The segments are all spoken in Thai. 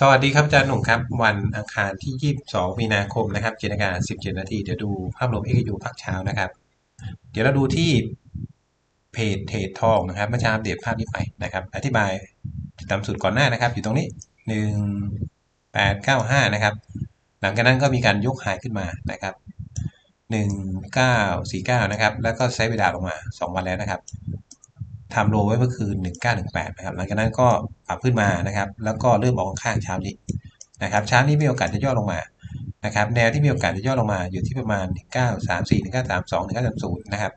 สวัสดีครับอาจารย์หนุ่มครับ วันอังคารที่ 22 มีนาคมนะครับเจ็ดนาฬิกา17 นาทีเดี๋ยวดูภาพรวมเอ็กยูภาคเช้านะครับ เดี๋ยวเราดูที่เพจเทรดทองนะครับเมื่อเช้าอัปเดตภาพนี้ไปนะครับ อธิบายตามสูตรก่อนหน้านะครับ อยู่ตรงนี้ 1895 นะครับ หลังจากนั้นก็มีการยกหายขึ้นมานะครับ 1949 นะครับ แล้วก็ใช้เวลาลงมา 2 วันแล้วนะครับ ทำโลไว้เมื่อคืน 1918นะครับหลังจากนั้นก็ปรับขึ้นมานะครับ แล้วก็เริ่มออกข้างเช้านี้นะครับเช้านี้มีโอกาสจะย่อลงมานะครับแนวที่มีโอกาสจะย่อลงมาอยู่ที่ประมาณ 1934 1932 1930นะครับ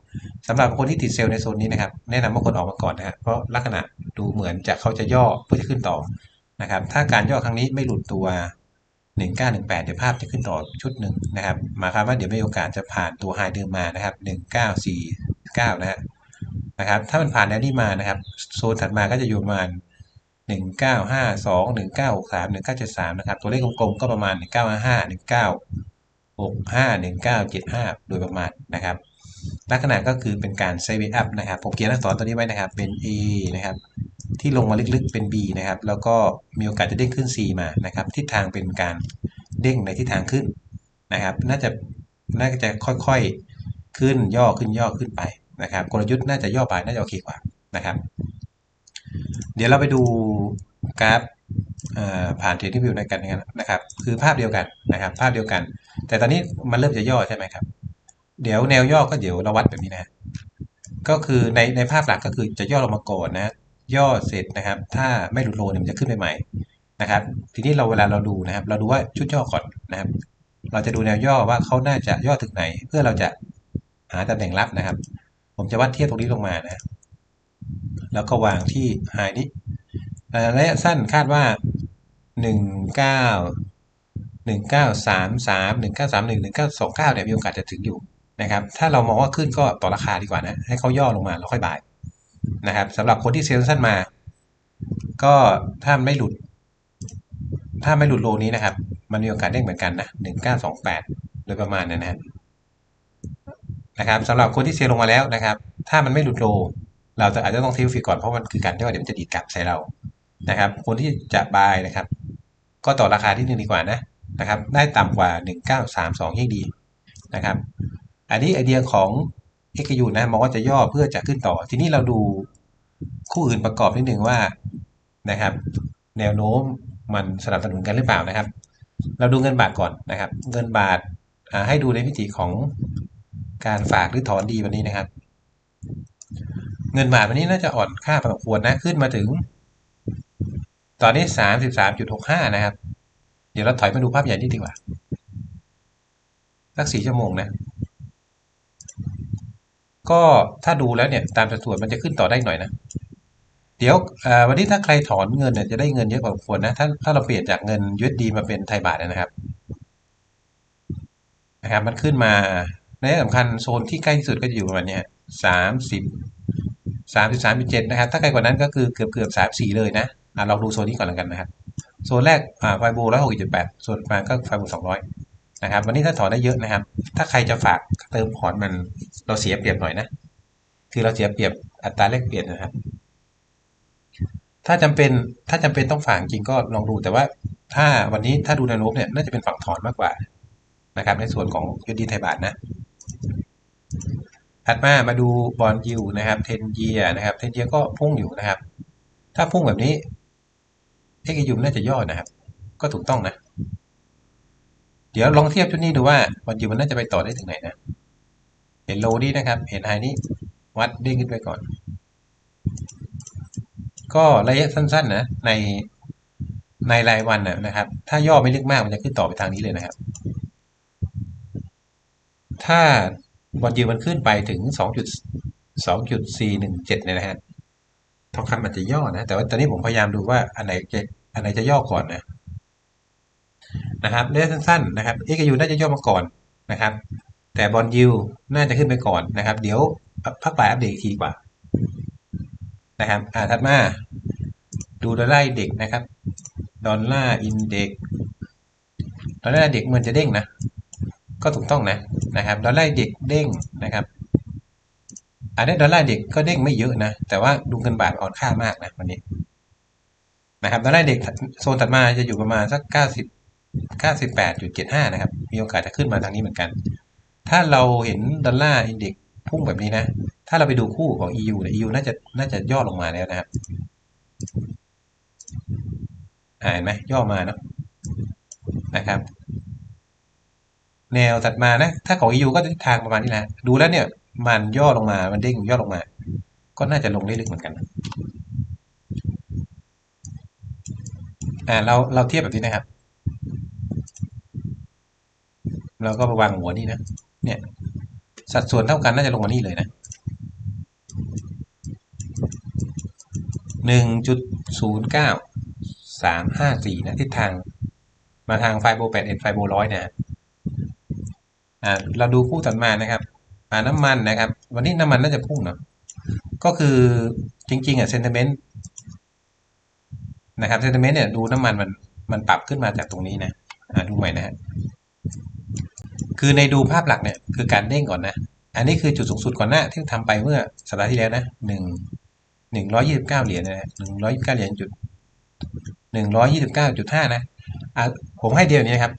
สำหรับคนที่ติดเซลล์ในโซนนี้นะครับแนะนำว่าคนออกมาก่อนนะครับเพราะลักษณะดูเหมือนจะเขาจะย่อเพื่อจะขึ้นต่อนะครับถ้าการย่อครั้งนี้ไม่หลุดตัว 1918 เดี๋ยวภาพจะขึ้นต่อชุดหนึ่งนะครับหมายความว่าเดี๋ยวมีโอกาสจะผ่านตัวไฮเดิมมานะครับ 1949 นะฮะ นะครับ ถ้ามันผ่านแนวนี้มานะครับโซนถัดมาก็จะอยู่ประมาณ 1952 1963 1973 นะครับ ตัวเลขกลมๆก็ประมาณ 1955 1965 1975 โดยประมาณนะครับ ลักษณะก็คือเป็นการไซเวอัพนะครับ ผมเขียนอักษรตัวนี้ไว้นะครับ เป็น A นะครับ ที่ลงมาลึกๆเป็น B นะครับ แล้วก็มีโอกาสจะเด้งขึ้น C มานะครับ ทิศทางเป็นการเด้งในทิศทางขึ้นนะครับ น่าจะน่าจะค่อยๆ ขึ้นย่อขึ้นย่อขึ้นไป นะครับกลยุทธ์น่าจะย่อไปน่าจะโอเคกว่านะครับ เดี๋ยวเราไปดูกราฟผ่านเทรดดิ้งวิวในกันนะครับ คือภาพเดียวกันนะครับ ภาพเดียวกัน แต่ตอนนี้มันเริ่มจะย่อใช่ไหมครับ เดี๋ยวแนวย่อก็เดี๋ยวเราวัดแบบนี้นะ ก็คือในในภาพหลักก็คือจะย่อลงมาก่อนนะ ย่อเสร็จนะครับ ถ้าไม่หลุดโลเนี่ยมันจะขึ้นไปใหม่นะครับ ทีนี้เราเวลาเราดูนะครับ เราดูว่าชุดย่อก่อนนะครับ เราจะดูแนวย่อว่าเขาน่าจะย่อถึงไหน เพื่อเราจะหาตำแหน่งรับนะครับ ผมจะวัดเทียบตรงนี้ลงมานะ แล้วก็วางที่ไฮนี้ระยะสั้นคาดว่า 19 1933 1931 1929เนี่ยมีโอกาสจะถึงอยู่นะครับ ถ้าเรามองว่าขึ้นก็ต่อราคาดีกว่านะ ให้เขาย่อลงมาแล้วค่อยบายนะครับสำหรับคนที่เซลล์สั้นมา ก็ถ้าไม่หลุด ถ้าไม่หลุดโลนี้นะครับ มันมีโอกาสเด้งเหมือนกันนะ 1928 โดยประมาณนั้นนะ นะครับสำหรับคนที่เซลล์ลงมาแล้วนะครับ ถ้ามันไม่หลุดโล เราจะอาจจะต้องเทฟิกก่อนเพราะมันคือการที่ว่าเดี๋ยวมันจะดีดกลับใส่เรานะครับ คนที่จะบายนะครับ ก็ต่อราคาที่หนึ่งดีกว่านะนะครับ ได้ต่ำกว่า 1932 ยิ่งดีนะครับ อันนี้ไอเดียของ x ยูนะมองว่าจะย่อเพื่อจะขึ้นต่อ ทีนี้เราดูคู่อื่นประกอบนิดหนึ่งว่านะครับ แนวโน้มมันสนับสนุนกันหรือเปล่านะครับ เราดูเงินบาทก่อนนะครับ เงินบาทให้ดูในวิธีของ การฝากหรือถอนดีวันนี้นะครับ เงินบาทวันนี้น่าจะอ่อนค่าพอสมควรนะขึ้นมาถึง ตอนนี้สามสิบสามจุดหกห้านะครับ เดี๋ยวเราถอยมาดูภาพใหญ่นิดดีกว่าสักสี่ชั่วโมงนะ ก็ถ้าดูแล้วเนี่ยตามสัดส่วนมันจะขึ้นต่อได้หน่อยนะ เดี๋ยววันนี้ถ้าใครถอนเงินเนี่ยจะได้เงินเยอะกว่าควรนะ ถ้าถ้าเราเปลี่ยนจากเงินยูเอสดีมาเป็นไทยบาทนะครับนะครับ มันขึ้นมา ในสำคัญโซนที่ใกล้ที่สุดก็จะอยู่ประมาณนี้สามสิบสามสิบสามเจ็ดนะครับ ถ้าไกลกว่านั้นก็คือเกือบเกือบสามสี่เลยนะเราดูโซนนี้ก่อนแล้วกันนะครับ โซนแรกไฟบูร้อยหกจุดแปดโซนมาก็ไฟบูสองร้อยนะครับ วันนี้ถ้าถอนได้เยอะนะครับ ถ้าใครจะฝากเติมพอร์ตมันเราเสียเปรียบหน่อยนะ คือเราเสียเปรียบอัตราแลกเปลี่ยนนะครับ ถ้าจำเป็นถ้าจำเป็นต้องฝากจริงก็ลองดูแต่ว่า ถ้าวันนี้ถ้าดูแนวโน้มเนี่ยน่าจะเป็นฝั่งถอนมากกว่านะครับ ในส่วนของยูดีไทยบาทนะ ถัดมามาดูบอลยูนะครับเทนเยียนะครับเทนเยียก็พุ่งอยู่นะครับ ถ้าพุ่งแบบนี้เอกยูน่าจะย่อนะครับ ก็ถูกต้องนะ เดี๋ยวลองเทียบชุดนี้ดูว่าบอลยูมันน่าจะไปต่อได้ถึงไหนนะ เห็นโลนี้นะครับ เห็นไฮนี้ วัดเด้งขึ้นไปก่อน ก็ระยะสั้นๆนะ ในในรายวันนะครับ ถ้าย่อไม่ลึกมากมันจะขึ้นต่อไปทางนี้เลยนะครับ ถ้า บอลยูมันขึ้นไปถึง 2.2.417เนี่ยนะฮะทองคำมันจะย่อนะ แต่ว่าตอนนี้ผมพยายามดูว่าอันไหนจะอันไหนจะย่อก่อนนะนะครับเรื่องสั้นๆนะครับเอ็กยูน่าจะย่อมาก่อนนะครับ แต่บอลยูน่าจะขึ้นไปก่อนนะครับ เดี๋ยวพักปลายอัปเดตทีกว่านะครับอ่าถัดมาดูดอลลาร์เด็กนะครับ ดอลลาร์อินเด็กดอลลาร์เด็กมันจะเด้งนะ ก็ถูกต้องนะนะครับดอลลาร์เด็กเด้งนะครับอันนี้ดอลลาร์เด็กก็เด้งไม่เยอะนะ แต่ว่าดูเงินบาทอ่อนค่ามากนะวันนี้นะครับแล้วได้เด็กโซนถัดมาจะอยู่ประมาณสักเก้าสิบเก้าสิบแปดจุดเจ็ดห้านะครับ มีโอกาสจะขึ้นมาทางนี้เหมือนกัน ถ้าเราเห็นดอลลาร์อินเด็กพุ่งแบบนี้นะ ถ้าเราไปดูคู่ของ EU เนี่ย EU น่าจะน่าจะย่อลงมาแล้วนะครับเห็นไหมย่อมาเนาะนะครับ แนวถัดมานะ ถ้าของ EU ก็ทิศทางประมาณนี้แหละ ดูแล้วเนี่ย มันย่อลงมา มันเด้งย่อลงมา ก็น่าจะลงได้ลึกเหมือนกันนะอ่า เรา เราเทียบแบบนี้นะครับ เราก็วางหัวนี่นะ เนี่ย สัดส่วนเท่ากันน่าจะลงมานี่เลยนะหนึ่งจุดศูนย์เก้าสามห้าสี่นะทิศทาง มาทางไฟโบแปดเอ็ดไฟโบร้อยนะ อ่าเราดูคู่ถัดมานะครับอ่าน้ำมันนะครับ วันนี้น้ำมันน่าจะพุ่งเนาะก็คือจริงๆอะเซนเต m เมนต์นะครับเซนเต m เมนต์เนี่ยดูน้ำมันมันมันปรับขึ้นมาจากตรงนี้นะอ่าดูใหม่นะฮะคือในดูภาพหลักเนี่ยคือการเด้งก่อนนะ อันนี้คือจุดสูงสุดก่อนหน้าที่ทำไปเมื่อสัปดาห์ที่แล้วนะหนึ่งหนึ่งร้อยยี่สิบเก้าเหรียญนะหนึ่งร้อยยี่สิบเก้าเหรียญจุดหนึ่งร้อยยี่สิบเก้าจุดห้านะอะผมให้เดียวนี้นะครับ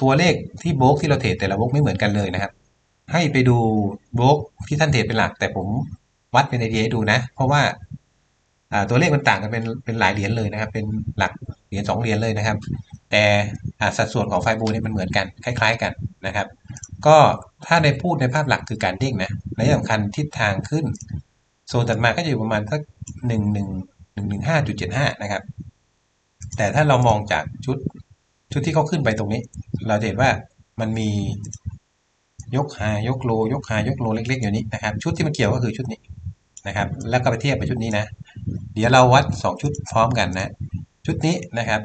ตัวเลขที่โบกที่เราเทรดแต่ละโบกไม่เหมือนกันเลยนะครับ ให้ไปดูโบกที่ท่านเทรดเป็นหลัก แต่ผมวัดเป็นไอเดียให้ดูนะ เพราะว่าตัวเลขมันต่างกันเป็นเป็นหลายเหรียญเลยนะครับ เป็นหลักเหรียญสองเหรียญเลยนะครับ แต่สัดส่วนของไฟบูเนี่ยมันเหมือนกันคล้าย ๆกันนะครับ ก็ถ้าในพูดในภาพหลักคือการเด้งนะและที่สำคัญทิศทางขึ้น โซนถัดมาก็จะอยู่ประมาณสักหนึ่งหนึ่งหนึ่งหนึ่งห้าจุดเจ็ดห้านะครับ แต่ถ้าเรามองจากชุด ชุดที่เขาขึ้นไปตรงนี้ เราจะเห็นว่ามันมียกหายกโล ยกหายกโลเล็ก ๆ อยู่นี้นะครับ ชุดที่มันเกี่ยวก็คือชุดนี้นะครับ แล้วก็ไปเทียบกับชุดนี้นะ เดี๋ยวเราวัดสองชุดพร้อมกันนะ ชุดนี้นะครับ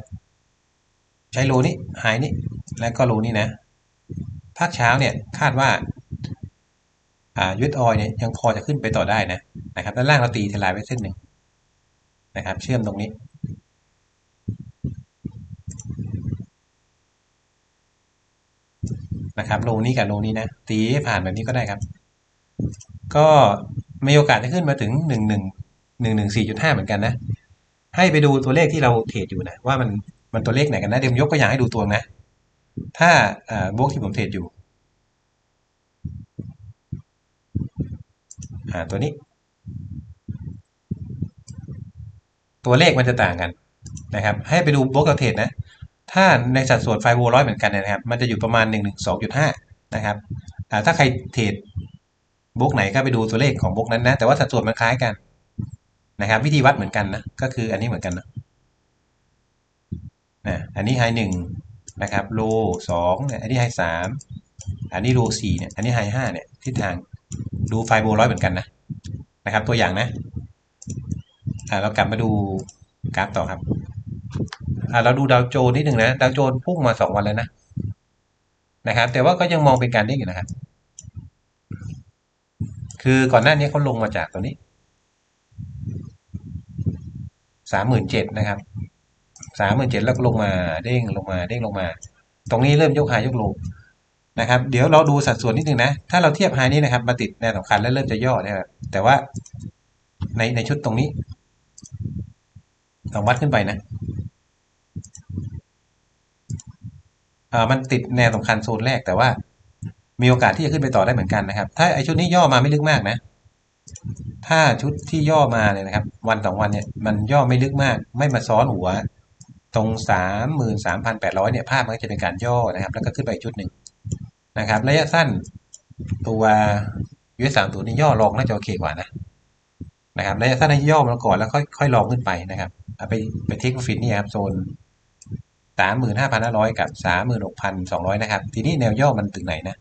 ใช้โลนี้หายนี้แล้วก็โลนี้นะภาคเช้าเนี่ยคาดว่าอ่ายูดออยเนี่ยยังพอจะขึ้นไปต่อได้นะนะครับด้านล่างเราตีทลายไว้เส้นหนึ่งนะครับ เชื่อมตรงนี้ นะครับโลนี้กับโลนี้นะ ตีให้ผ่านแบบนี้ก็ได้ครับ ก็มีโอกาสจะขึ้นมาถึงหนึ่งหนึ่งหนึ่งหนึ่งสี่จุดห้าเหมือนกันนะ ให้ไปดูตัวเลขที่เราเทรดอยู่นะ ว่ามันมันตัวเลขไหนกันนะเดี๋ยวยกตัวอย่างให้ดูตัวนะ ถ้าบวกที่ผมเทรดอยู่อ่าตัวนี้ ตัวเลขมันจะต่างกันนะครับ ให้ไปดูบล็อกเราเทรดนะ ถ้าในสัดส่วนไฟโวร้อยเหมือนกันนะครับ มันจะอยู่ประมาณ 1 1 2.5 นะครับถ้าใครเทรดบล็อกไหนก็ไปดูตัวเลขของบล็อกนั้นนะ แต่ว่าสัดส่วนมันคล้ายกันนะครับ วิธีวัดเหมือนกันนะ ก็คืออันนี้เหมือนกันนะนะอันนี้ไฮหนึ่งนะครับโลสองเนี่ยอันนี้ไฮสามอันนี้โลสี่เนี่ย อันนี้ไฮห้าเนี่ยทิศทางดูไฟโบร้อยเหมือนกันนะนะครับ ตัวอย่างนะอ่าเรากลับมาดูกราฟต่อครับ อ่าเราดูดาวโจนนิดหนึ่งนะดาวโจนพุ่งมาสองวันแล้วนะนะครับ แต่ว่าก็ยังมองเป็นการเด้งอยู่นะครับ คือก่อนหน้านี้เขาลงมาจากตัวนี้สามหมื่นเจ็ดนะครับสามหมื่นเจ็ดแล้วก็ลงมาเด้งลงมาเด้งลงมา ตรงนี้เริ่มยกหายยกโลนะครับ เดี๋ยวเราดูสัดส่วนนิดนึงนะ ถ้าเราเทียบไฮนี้นะครับ มาติดแนวสำคัญแล้วเริ่มจะย่อนะครับแต่ว่าในในชุดตรงนี้ลองวัดขึ้นไปนะ อ่ามันติดแนวสำคัญโซนแรกแต่ว่า มีโอกาสที่จะขึ้นไปต่อได้เหมือนกันนะครับ ถ้าไอชุดนี้ย่อมาไม่ลึกมากนะ ถ้าชุดที่ย่อมาเนี่ยนะครับ วันสองวันเนี่ยมันย่อไม่ลึกมาก ไม่มาซ้อนหัว ตรงสามหมื่นสามพันแปดร้อยเนี่ยภาพมันก็จะเป็นการย่อนะครับ แล้วก็ขึ้นไปชุดหนึ่งนะครับ ระยะสั้นตัวยูเอสสามตัวนี้ย่อลองน่าจะโอเคกว่านะนะครับระยะสั้นให้ย่อมาก่อนแล้วค่อยค่อยลองขึ้นไปนะครับเอาไปไปเทคฟิตนี่ครับโซน สามหมื่นห้าพันห้าร้อยกับสามหมื่นหกพันสองร้อยนะครับ ทีนี้แนวย่อมันถึงไหนนะ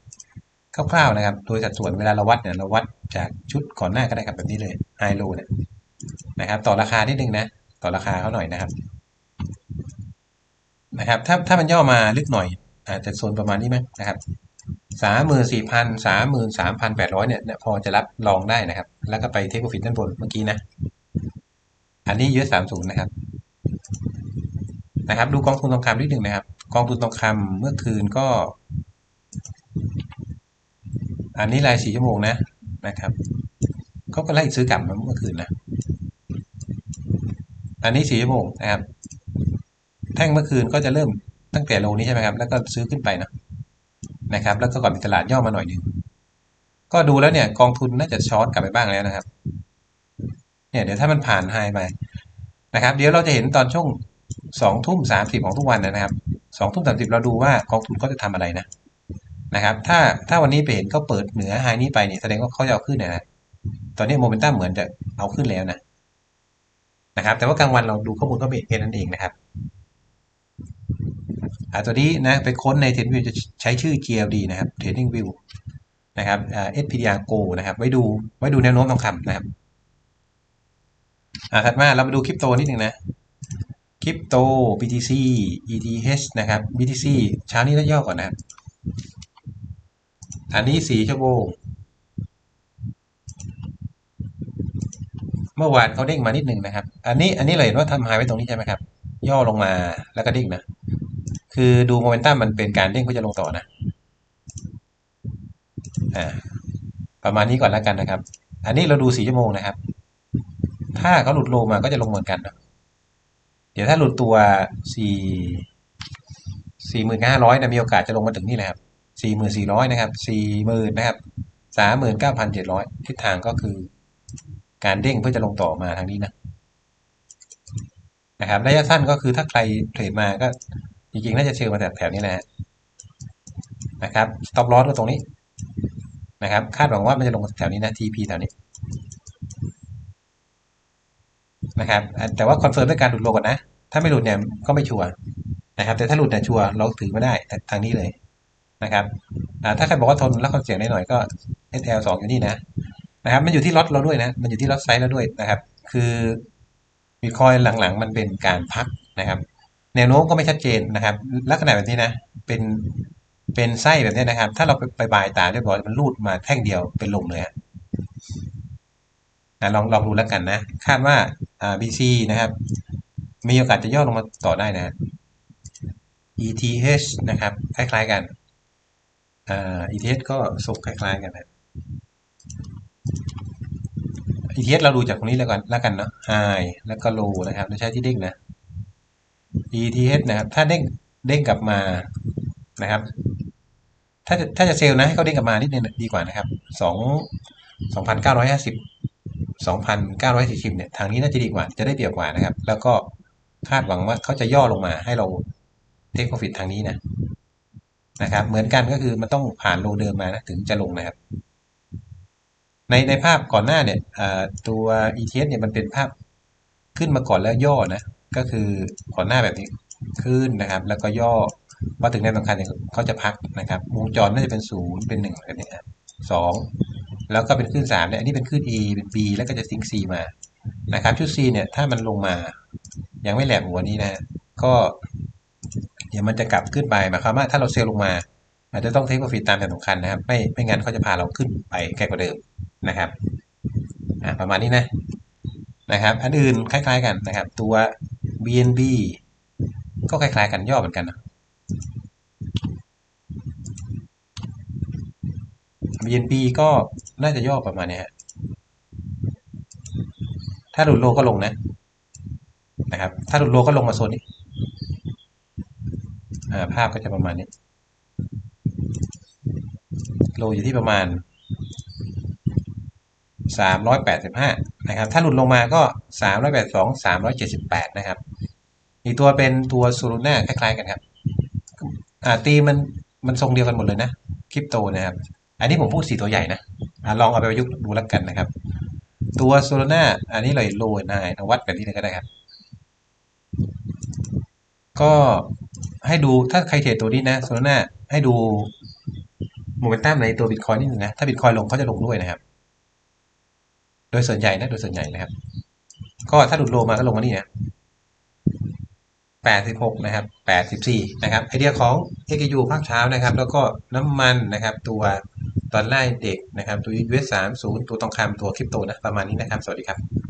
คร่าวๆนะครับ โดยสัดส่วนเวลาเราวัดเนี่ยเราวัดจากชุดก่อนหน้าก็ได้ครับแบบนี้เลยไฮโลเนี่ยนะครับ ต่อราคานิดนึงนะ ต่อราคาเขาหน่อยนะครับ นะครับ ถ้าถ้ามันย่อมาลึกหน่อยอาจจะโซนประมาณนี้ไหมนะครับสามหมื่นสี่พันสามหมื่นสามพันแปดร้อยเนี่ยพอจะรับลองได้นะครับ แล้วก็ไปเทคโปรฟิตด้านบนเมื่อกี้นะ อันนี้ยืดสามศูนย์นะครับ นะครับ ดูกองทุนทองคำนิดหนึ่งนะครับ กองทุนทองคำเมื่อคืนก็ อันนี้รายสี่ชั่วโมงนะนะครับเขาก็ไล่ซื้อกลับมาเมื่อคืนนะอันนี้สี่ชั่วโมงนะครับ แท่งเมื่อคืนก็จะเริ่มตั้งแต่โลนี้ใช่ไหมครับ แล้วก็ซื้อขึ้นไปนะนะครับ แล้วก็ก่อนมีตลาดย่อมาหน่อยหนึ่งก็ดูแล้วเนี่ยกองทุนน่าจะช็อตกลับไปบ้างแล้วนะครับ เนี่ยเดี๋ยวถ้ามันผ่านไฮไปนะครับ เดี๋ยวเราจะเห็นตอนช่วง สองทุ่มสามสิบของทุกวันนะครับสองทุ่มสามสิบเราดูว่ากองทุนเขาจะทำอะไรนะนะครับ ถ้าถ้าวันนี้ไปเห็นเขาเปิดเหนือไฮนี้ไปเนี่ยแสดงว่าเขาจะเอาขึ้นนะตอนนี้โมเมนตัมเหมือนจะเอาขึ้นแล้วนะนะครับ แต่ว่ากลางวันเราดูข้อมูลก็ไม่เห็นนั่นเองนะครับอ่าตัวนี้นะไปค้นใน t r a d i n g View จะใช้ชื่อ GLD นะครับ Trading View นะครับอ่า SPDR Go นะครับ ไว้ดูไว้ดูแนวโน้มทองคำนะครับอ่าถัดมาเรามาดูคริปโตนิดหนึ่งนะ คริปโต BTC ETH นะครับ BTC เช้านี้ต้ย่อก่อนนะครับอันนี้สี่ชั่วโมงเมื่อวานเขาเด้งมานิดหนึ่งนะครับ อันนี้อันนี้เราเห็นว่าทำไฮไว้ตรงนี้ใช่ไหมครับ ย่อลงมาแล้วก็เด้งนะ คือดูโมเมนตัมมันเป็นการเด้งเพื่อจะลงต่อนะ อ่า ประมาณนี้ก่อนแล้วกันนะครับ อันนี้เราดูสี่ชั่วโมงนะครับ ถ้าเขาหลุดโลมาก็จะลงเหมือนกันนะ ดี๋ยวถ้าหลุดตัวสี่สี่หมื่นห้าร้อยนะมีโอกาสจะลงมาถึงนี่นะครับสี่หมื่นสี่ร้อยนะครับสี่หมื่นนะครับสามหมื่นเก้าพันเจ็ดร้อยทิศทางก็คือ การเด้งเพื่อจะลงต่อมาทางนี้นะนะครับระยะสั้นก็คือถ้าใครเทรดมาก็จริงๆน่าจะเชื่อมาแถวแถวนี้แหละนะครับ stop loss ก็ตรงนี้นะครับ คาดหวังว่ามันจะลงแถวนี้นะ TP แถวนี้ นะครับ แต่ว่าคอนเฟิร์มด้วยการหลุดโลก่อนนะ ถ้าไม่หลุดเนี่ยก็ไม่ชัวร์นะครับ แต่ถ้าหลุดเนี่ยชัวร์เราถือไม่ได้ทางนี้เลยนะครับถ้าใครบอกว่าทนรับความเสี่ยงได้หน่อยก็ SL 2อยู่นี่นะนะครับ มันอยู่ที่ล็อตเราด้วยนะ มันอยู่ที่ล็อตไซส์เราด้วยนะครับ คือบิตคอยหลังๆ มันเป็นการพักนะครับ แนวโน้มก็ไม่ชัดเจนนะครับ ลักษณะแบบนี้นะ เป็นเป็นไส้แบบนี้นะครับ ถ้าเราไปบายตาเรียบร้อยมันรูดมาแท่งเดียวเป็นลมเลย นะลองลองดูแล้วกันนะ คาดว่าอ่า BC นะครับ มีโอกาสจะย่อลงมาต่อได้นะ ETH นะครับ คล้ายๆกันอ่า ETH ก็สุกคล้ายๆกันนะ ETH เราดูจากตรงนี้แล้วกันแล้วกันเนาะ High แล้วก็ Low นะครับเราใช้ที่เด้งนะ ETH นะครับ ถ้าเด้งเด้งกลับมานะครับ ถ้าจะถ้าจะเซลนะให้เขาเด้งกลับมานิดนึงดีกว่านะครับสองสองพันเก้าร้อยห้าสิบ สองพันเก้าร้อยสี่สิบเนี่ยทางนี้น่าจะดีกว่าจะได้เปรียบกว่านะครับ แล้วก็คาดหวังว่าเขาจะย่อลงมาให้เราเทคโปรฟิตทางนี้นะนะครับ เหมือนกันก็คือมันต้องผ่านโลเดิมมานะถึงจะลงนะครับ ในในภาพก่อนหน้าเนี่ยตัว ETS เนี่ยมันเป็นภาพขึ้นมาก่อนแล้วย่อนะ ก็คือก่อนหน้าแบบนี้ขึ้นนะครับ แล้วก็ย่อว่าถึงแนวสำคัญเนี่ยเขาจะพักนะครับ วงจรน่าจะเป็นศูนย์เป็นหนึ่งแบบนี้สอง แล้วก็เป็นขึ้นสามเนี่ยอันนี้เป็นขึ้น E เป็น B แล้วก็จะซิง C มานะครับชุด C เนี่ยถ้ามันลงมา ยังไม่แหลมหัวนี้นะก็เดี๋ยวมันจะกลับขึ้นไปหมายความว่าถ้าเราเซลลงมา อาจจะต้องเทคโปรฟิตตามแนวสำคัญนะครับ ไม่ไม่งั้นเขาจะพาเราขึ้นไปไกลกว่าเดิมนะครับประมาณนี้นะนะครับ อันอื่นคล้าย ๆ กันนะครับ ตัว BNB ก็คล้าย ๆ กันย่อเหมือนกันนะ BNB ก็น่าจะย่อประมาณนี้ฮะถ้าหลุดโลก็ลงนะนะครับ ถ้าหลุดโลก็ลงมาโซนนี้ภาพก็จะประมาณนี้ โลอยู่ที่ประมาณ 385 นะครับ ถ้าหลุดลงมาก็ 382 378 นะครับ อีกตัวเป็นตัวซูรุน่าคล้ายๆกันครับอ่าตีมันมันทรงเดียวกันหมดเลยนะ คริปโตนะครับ อันนี้ผมพูดสี่ตัวใหญ่นะลองเอาไปประยุกต์ดูแล้วกันนะครับ ตัวโซโลนาอันนี้เลยโลนายวัดแบบนี้เลยก็ได้ครับ ก็ให้ดูถ้าใครเทรดตัวนี้นะโซโลนาให้ดูโมเมนตัมในตัวบิตคอยนิดนึงนะถ้าบิตคอยลงเขาจะลงด้วยนะครับ โดยส่วนใหญ่นะโดยส่วนใหญ่นะครับ ก็ถ้าหลุดโลมาก็ลงมานี่นะ86 นะครับ 84 นะครับ ไอเดียของ XU ภาคเช้านะครับ แล้วก็น้ำมันนะครับ ตัว ตอนแรกเด็กนะครับ ตัว US 30ตัวทองคำตัวคริปโตนะ ประมาณนี้นะครับ สวัสดีครับ